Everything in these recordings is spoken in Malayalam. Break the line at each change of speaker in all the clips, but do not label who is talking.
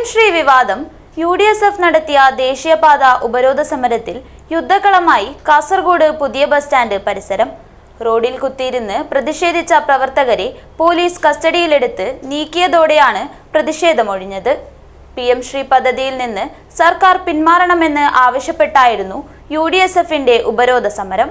എം ശ്രീ വിവാദം യു ഡി എസ് എഫ് നടത്തിയ ദേശീയപാത ഉപരോധ സമരത്തിൽ യുദ്ധക്കളമായി കാസർഗോഡ് പുതിയ ബസ് സ്റ്റാൻഡ് പരിസരം. റോഡിൽ കുത്തിയിരുന്ന് പ്രതിഷേധിച്ച പ്രവർത്തകരെ പോലീസ് കസ്റ്റഡിയിലെടുത്ത് നീക്കിയതോടെയാണ് പ്രതിഷേധമൊഴിഞ്ഞത്. പി എം ശ്രീ പദ്ധതിയിൽ നിന്ന് സർക്കാർ പിന്മാറണമെന്ന് ആവശ്യപ്പെട്ടായിരുന്നു യു ഡി എസ് എഫിന്റെ ഉപരോധ സമരം.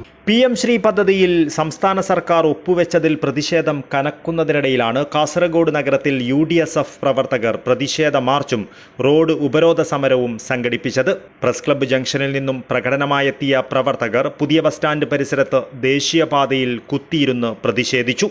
P M Shri പദ്ധതിയിൽ സംസ്ഥാന സർക്കാർ ഒപ്പുവെച്ചതിൽ പ്രതിഷേധം കനക്കുന്നതിനിടയിലാണ് കാസർഗോഡ് നഗരത്തിൽ യു ഡി എസ് എഫ് പ്രവർത്തകർ പ്രതിഷേധ മാർച്ചും റോഡ് ഉപരോധ സമരവും സംഘടിപ്പിച്ചത്. പ്രസ് ക്ലബ്ബ് ജംഗ്ഷനിൽ നിന്നും പ്രകടനമായെത്തിയ പ്രവർത്തകർ പുതിയ ബസ് സ്റ്റാൻഡ് പരിസരത്ത് ദേശീയപാതയിൽ കുത്തിയിരുന്ന് പ്രതിഷേധിച്ചു.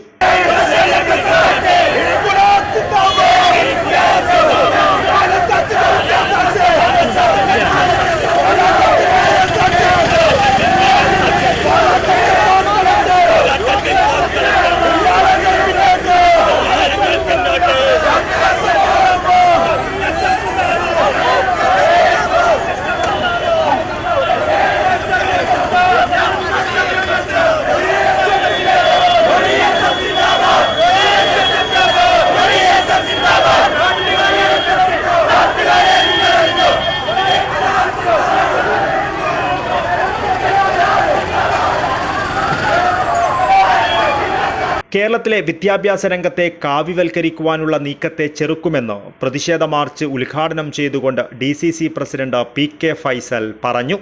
കേരളത്തിലെ വിദ്യാഭ്യാസ രംഗത്തെ കാവ്യവൽക്കരിക്കുവാനുള്ള നീക്കത്തെ ചെറുക്കുമെന്ന് പ്രതിഷേധ മാർച്ച് ഉദ്ഘാടനം ചെയ്തുകൊണ്ട് D C C president P K Faisal പറഞ്ഞു.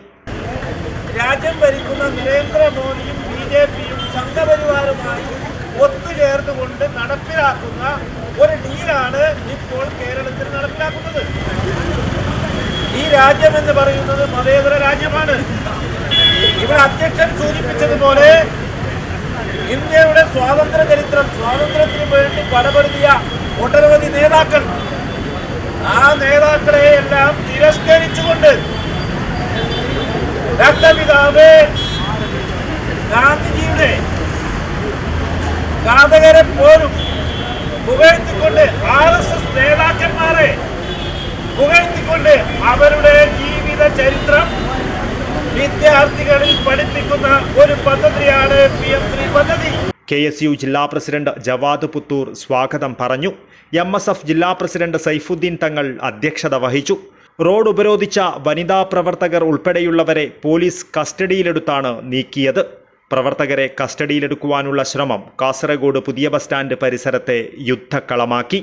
രാജ്യം ഭരിക്കുന്ന നരേന്ദ്രമോദിയും ബി ജെ പിയും സംഘപരിവാറുമായി ഒത്തുചേർന്നുകൊണ്ട് നടപ്പിലാക്കുന്ന ഒരു ഡീലാണ് ഇപ്പോൾ കേരളത്തിൽ നടപ്പിലാക്കുന്നത്. ഈ രാജ്യം എന്ന് പറയുന്നത് മതേതര രാജ്യമാണ്. ഇവിടെ അധ്യക്ഷൻ സൂചിപ്പിച്ചതുപോലെ ചരിത്രം സ്വാതന്ത്ര്യത്തിന് വേണ്ടി പടപെടുത്തിയ ഒട്ടനവധി നേതാക്കൾ. ആ നേതാക്കളെ എല്ലാം തിരസ്കരിച്ചുകൊണ്ട് രക്തപിതാവ് ഗാന്ധിജിയുടെ ഘാതകരെ പോലും പുകഴ്ത്തിക്കൊണ്ട് ആർ എസ് എസ് നേതാക്കന്മാരെ പുകഴ്ത്തിക്കൊണ്ട് അവരുടെ ജീവിത ചരിത്രം വിദ്യാർത്ഥികളിൽ പഠിപ്പിക്കുന്ന ഒരു പദ്ധതിയാണ് പി എം ശ്രീ പദ്ധതി.
കെ എസ് യു ജില്ലാ പ്രസിഡന്റ് ജവാദ് പുത്തൂർ സ്വാഗതം പറഞ്ഞു. എം എസ് എഫ് ജില്ലാ പ്രസിഡന്റ് സൈഫുദ്ദീൻ തങ്ങൾ അധ്യക്ഷത വഹിച്ചു. റോഡ് ഉപരോധിച്ച വനിതാ പ്രവർത്തകർ ഉൾപ്പെടെയുള്ളവരെ പോലീസ് കസ്റ്റഡിയിലെടുത്താണ് നീക്കിയത്. പ്രവർത്തകരെ കസ്റ്റഡിയിലെടുക്കുവാനുള്ള ശ്രമം കാസർഗോഡ് പുതിയ ബസ് സ്റ്റാൻഡ് പരിസരത്തെ യുദ്ധക്കളമാക്കി.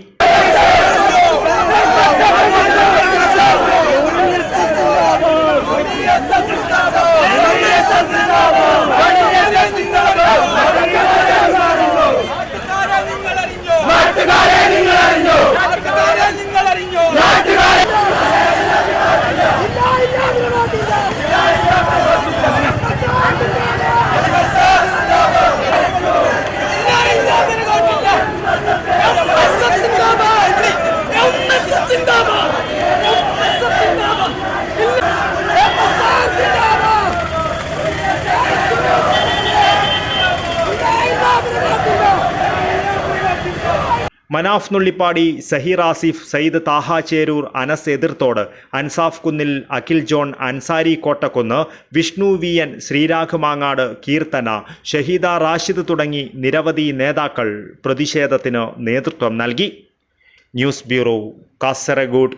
Manaf Nullippady Saheer Asif Sayyid Thaha Cheroor Anas Ethirthode Ansaf Kunnil Akhil John Ansari Kottakkunnu Vishnu V N Sreeraghumangad Keerthana Shaheeda Rashid തുടങ്ങി നിരവധി നേതാക്കൾ പ്രതിഷേധത്തിന് നേതൃത്വം നൽകി. News bureau Kasaragod.